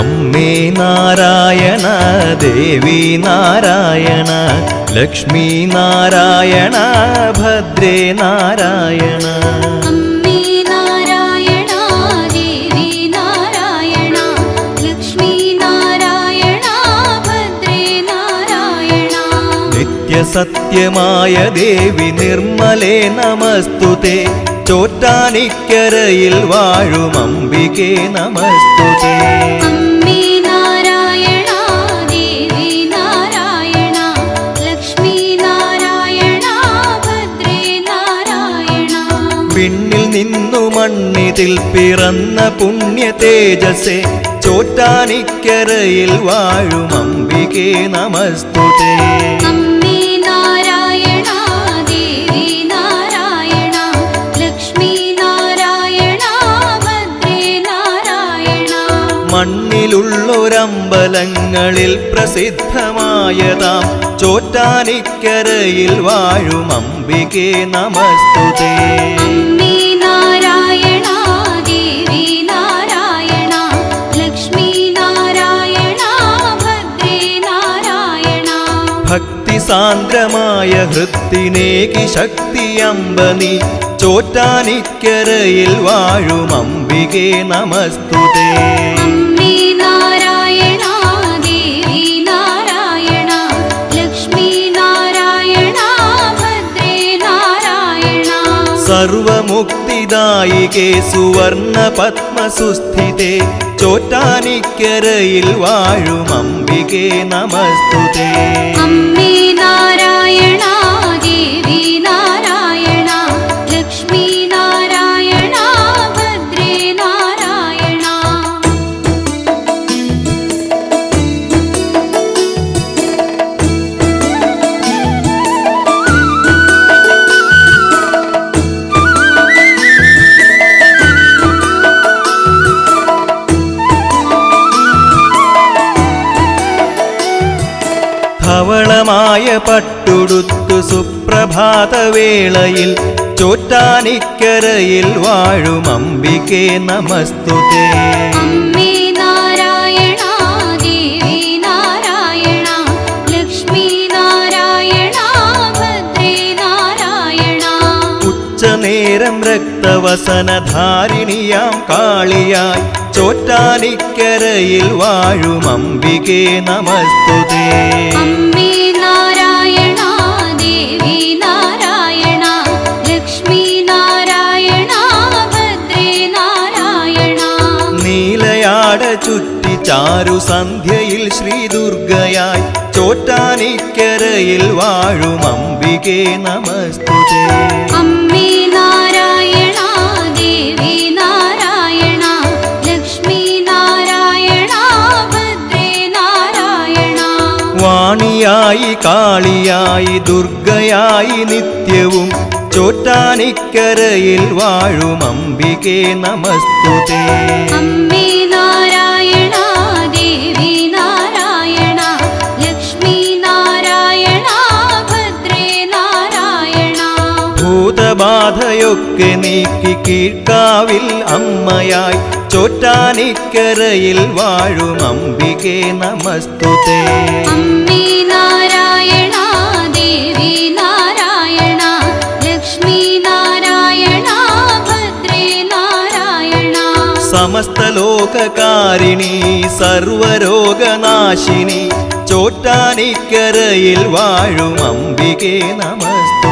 അമ്മേ നാരായണ ദേവി നാരായണ ലക്ഷ്മി നാരായണ ഭദ്രേ നാരായണ. നിത്യസത്യമായ ദേവി നിർമ്മലേ നമസ്തുതേ. ചോറ്റാനിക്കരയിൽ വാഴും അംബികേ നമസ്തുതേ. മണ്ണിതിൽ പിറന്ന പുണ്യ തേജസേ ചോറ്റാനിക്കരയിൽ വാഴും അംബികേ നമസ്തുതേ. മണ്ണിലുള്ളൊരമ്പലങ്ങളിൽ പ്രസിദ്ധമായതാം ചോറ്റാനിക്കരയിൽ വാഴും അംബികേ നമസ്തുതേ. സാന്ദ്രമായ ശക്തി അമ്പനി ചോറ്റാനിക്കരയിൽ വാഴും അംബികേ നമസ്തുതേ. സർവമുക്തിദായികേ സുവർണ പത്മസുസ്ഥിതേ ചോറ്റാനിക്കരയിൽ വാഴും അംബികേ നമസ്തുതേ. അമ്മേ നാരായണ ധവളമായ പട്ടുടുത്തു സുപ്രഭാതവേളയിൽ ചോറ്റാനിക്കരയിൽ വാഴും അംബികേ നമസ്തുതേ. ഉച്ചനേരം രക്തവസനധാരിണിയാം കാളിയായി ചോറ്റാനിക്കരയിൽ വാഴും അംബികേ നമസ്തുതേ. ചാരു സന്ധ്യയിൽ ശ്രീദുർഗയായി ചോറ്റാനിക്കരയിൽ വാഴും അംബികേ നമസ്തുതേ. അമ്മേ നാരായണ ദേവി നാരായണ ലക്ഷ്മി നാരായണ ഭദ്രേ നാരായണ. വാണിയായി കാളിയായി ദുർഗയായി നിത്യവും ചോറ്റാനിക്കരയിൽ വാഴും അംബികേ നമസ്തുതേ. അമ്മേ നാരായണ ഭൂതബാധയൊക്കെ നീക്കി കീഴ്ക്കാവിൽ അമ്മയായി. ചോറ്റാനിക്കരയിൽ വാഴും അംബികേ നമസ്തുതേ. അമ്മേ നാരായണ ദേവി നാരായണ ലക്ഷ്മി നാരായണ ഭദ്രേ നാരായണ. സമസ്ത ലോകകാരിണി സർവരോഗനാശിനി ചോറ്റാനിക്കരയിൽ വാഴും അംബികേ നമസ്തുതേ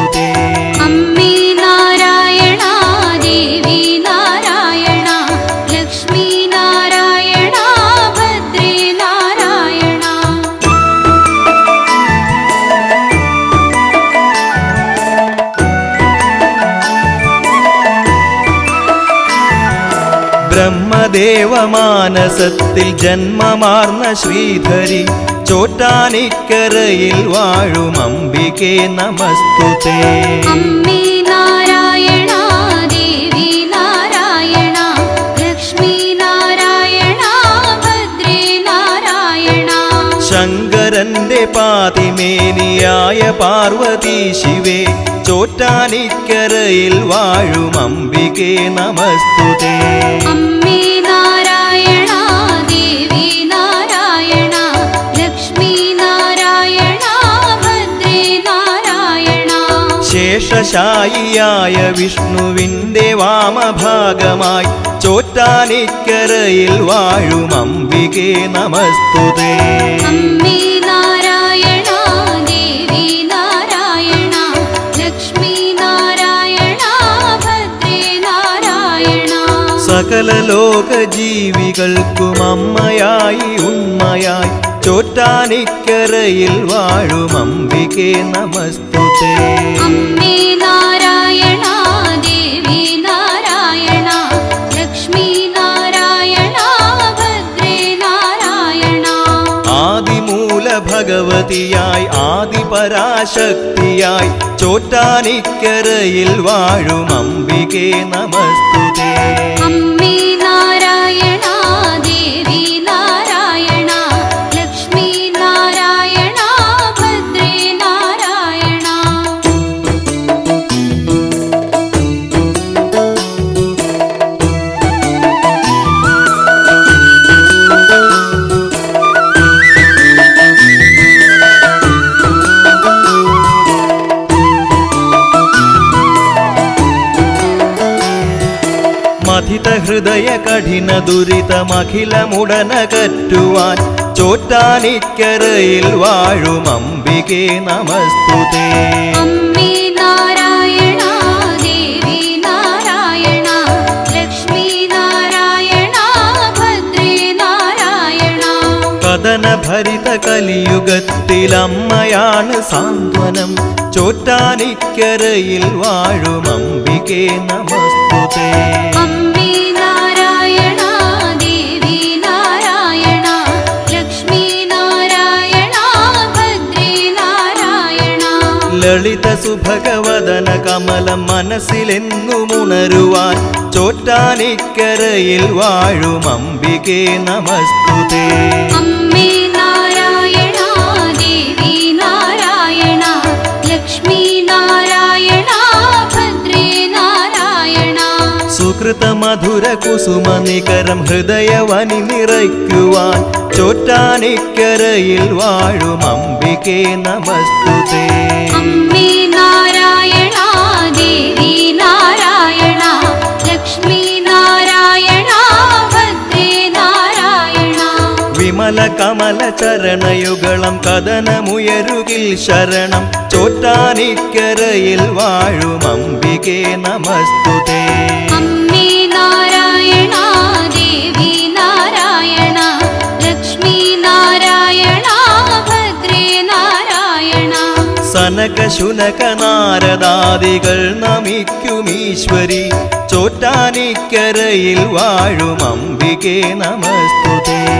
ബ്രഹ്മദേവമാനസത്തിൽ ജന്മമാർന്ന ശ്രീധരി ചോറ്റാനിക്കരയിൽ വാഴും അംബികേ നമസ്തുതേ. അമ്മേ നാരായണ ദേവി നാരായണ ലക്ഷ്മി നാരായണ ഭദ്രേ നാരായണ. ശങ്കരന്റെ പാതിമേനിയായ പാർവതി ശിവേ ചോറ്റാനിക്കരയിൽ വാഴും അംബികേ നമസ്തുതേ. ശേഷായിയായ വിഷ്ണുവിന്റെ വാമഭാഗമായി ചോറ്റാനിക്കരയിൽ വാഴും അംബികെ നമസ്തുതേ. സകല ലോക ജീവികൾക്കും അമ്മയായി ഉമ്മയായി ചോറ്റാനിക്കരയിൽ വാഴും അംബികെ നമസ്തുതേ. ഭഗവതിയായി ആദിപരാശക്തിയായി ചോറ്റാനിക്കരയിൽ വാഴും അംബികേ നമസ്തുതേ. ഹൃദയ കഠിന ദുരിതമഖിലമുടനകറ്റുവാൻ ചോറ്റാനിക്കരയിൽ വാഴും അംബികേ നമസ്തുതേ. ഭരിത കലിയുഗത്തിൽ അമ്മയാണ് സാന്ത്വനം. ചോറ്റാനിക്കരയിൽ വാഴും അംബികേ നമസ്തുതേ. ലളിത സുഭഗവദന കമലം മനസ്സിലെന്നുമുണരുവാൻ ചോറ്റാനിക്കരയിൽ വാഴും അംബികേ നമസ്തുതേ. അമ്മേ നാരായണ ദേവി നാരായണ ലക്ഷ്മി നാരായണ ഭദ്രേ നാരായണ. സുകൃത മധുര കുസുമ നികരം ഹൃദയവനി നിറയ്ക്കുവാൻ ചോറ്റാനിക്കരയിൽ വാഴും അംബികേ നമസ്തുതേ. വിമല കമല ചരണയുഗളം കഥനമുയരുകിൽ ശരണം. ചോറ്റാനിക്കരയിൽ വാഴും അംബികേ നമസ്തുതേ. അമ്മേ നാരായണ ദേവി നാരായണ ലക്ഷ്മി നാരായണ ഭദ്രേ നാരായണ. സനക ശുനക നാരദാദികൾ നമിക്കുമീശ്വരി ചോറ്റാനിക്കരയിൽ വാഴും അംബികേ നമസ്തുതേ.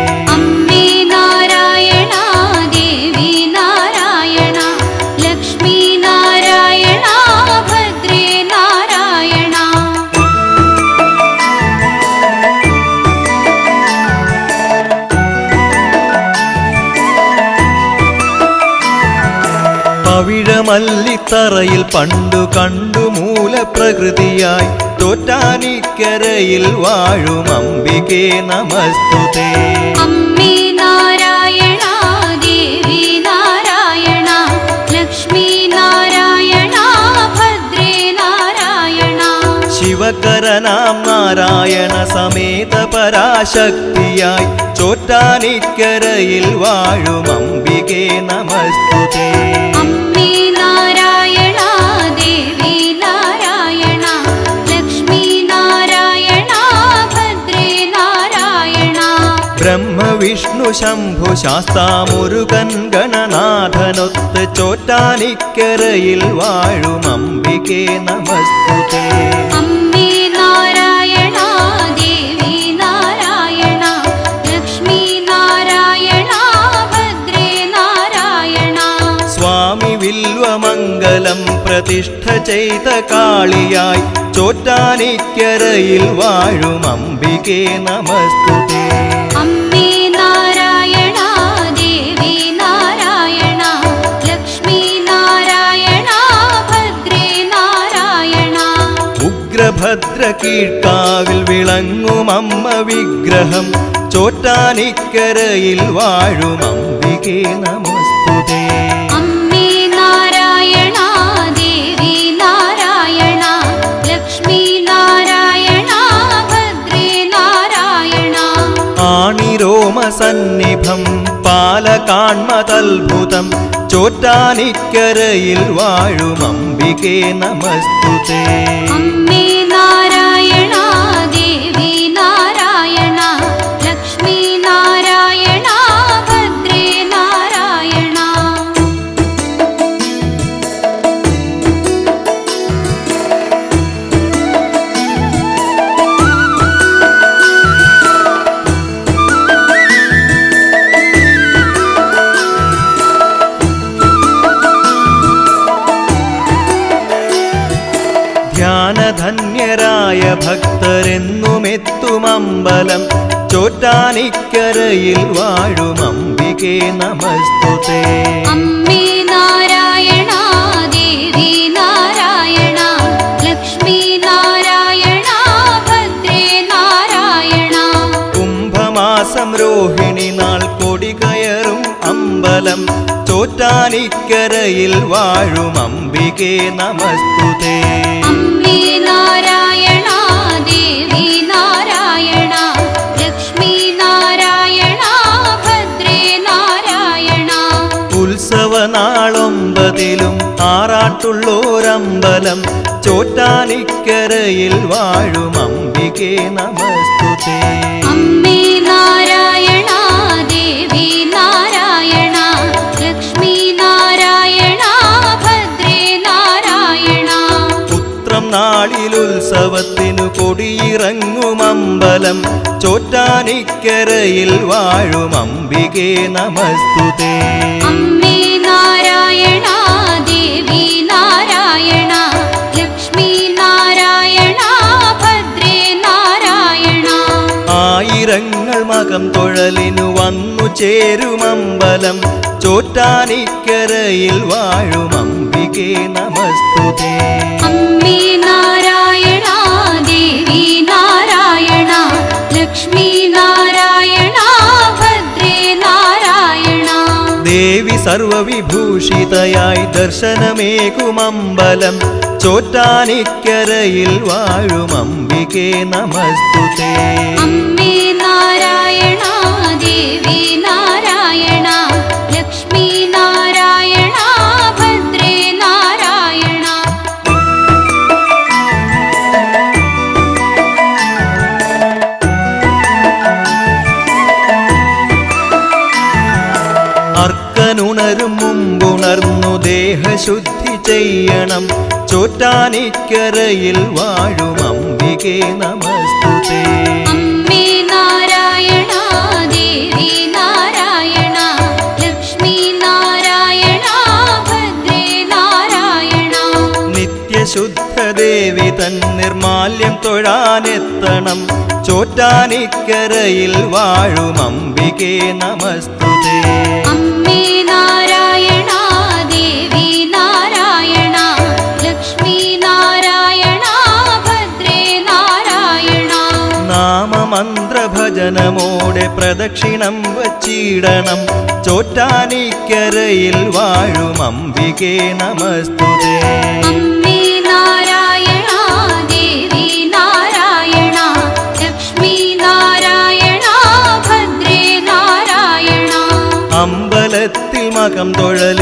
പവിഴമല്ലിത്തറയിൽ പണ്ടു കണ്ടു മൂലപ്രകൃതിയായി തോറ്റാനിക്കരയിൽ വാഴും അംബികേ നമസ്തുതേ. അമ്മേ നാരായണ ദേവി നാരായണ ലക്ഷ്മി നാരായണ ഭദ്രേ നാരായണ. ശിവകരനാം നാരായണ സമേത പരാശക്തിയായി ചോറ്റാനിക്കരയിൽ വാഴും അംബികേ നമസ്തുതേ. ബ്രഹ്മവിഷ്ണു ശംഭു ശാസ്താമുരുകൻ ഗണനാഥനൊത്ത് ചോറ്റാനിക്കരയിൽ വാഴും അംബികേ നമസ്തുതേ. അമ്മേ നാരായണ ദേവി നാരായണ ലക്ഷ്മി നാരായണ ഭദ്രേ നാരായണ. സ്വാമി വില്വമംഗലം പ്രതിഷ്ഠ ചെയ്ത കാളിയായി ചോറ്റാനിക്കരയിൽ വാഴും അംബികേ നമസ്തുതേ. ഭദ്രകീട്ടാവിൽ വിളങ്ങും അമ്മ വിഗ്രഹം. ചോറ്റാനിക്കരയിൽ വാഴും അംബികേ നമസ്തുതേ. സന്നിഭം പാലകാൺമതത്ഭുതം ചോറ്റാനിക്കരയിൽ വാഴും അംബികേ നമസ്തുതേ. ധ്യാനധന്യരായ ഭക്തരെന്നുമെത്തും അമ്പലം ചോറ്റാനിക്കരയിൽ വാഴും അംബികേ നമസ്തുതേ. അമ്മേ നാരായണ ദേവി നാരായണ ലക്ഷ്മി നാരായണ ഭദ്രേ നാരായണ. കുംഭമാസം രോഹിണി നാൾ കൊടി കയറും അമ്പലം ചോറ്റാനിക്കരയിൽ വാഴും അംബികേ നമസ്തുതേ. ഉത്സവനാളൊമ്പതിലും ആറാട്ടുള്ളോരമ്പലം ചോറ്റാനിക്കരയിൽ വാഴും അംബികേ നമസ്തുതേ. നാളിലുത്സവത്തിനു കൊടിയിറങ്ങും അമ്പലം. ചോറ്റാനിക്കരയിൽ വാഴും അംബികേ നമസ്തുതേ. അമ്മേ നാരായണ ദേവി നാരായണ ലക്ഷ്മി നാരായണ ഭദ്രേ നാരായണ. ആയിരങ്ങൾ മകം തൊഴലിനു വന്നു ചേരും അമ്പലം. ചോറ്റാനിക്കരയിൽ വാഴും അംബികേ നമസ്തുതേ. അമ്മേ നാരായണ ദേവി നാരായണ ലക്ഷ്മി നാരായണ ഭദ്രേ നാരായണ ദേവി സർവവിഭൂഷിതയായി ദർശനമേകുമമ്പലം ചോറ്റാനിക്കരയിൽ വാഴും അംബികേ നമസ്തുതേ. ചോറ്റാനിക്കരയിൽ വാഴും അംബികേ നമസ്തുതേ. അമ്മേ നാരായണ ദേവി നാരായണ ലക്ഷ്മി നാരായണ ഭദ്രേ നാരായണ. നിത്യശുദ്ധ ദേവി തൻ നിർമാല്യം തൊഴാനെത്തണം. ചോറ്റാനിക്കരയിൽ വാഴും അംബികേ നമസ്തുതേ. നാമമന്ത്രഭജനമോടെ പ്രദക്ഷിണം വച്ചിടണം. ചോറ്റാനിക്കരയിൽ വാഴും അംബികേ നമസ്തുതേ. അമ്പലത്തിൽ മകം തൊഴൽ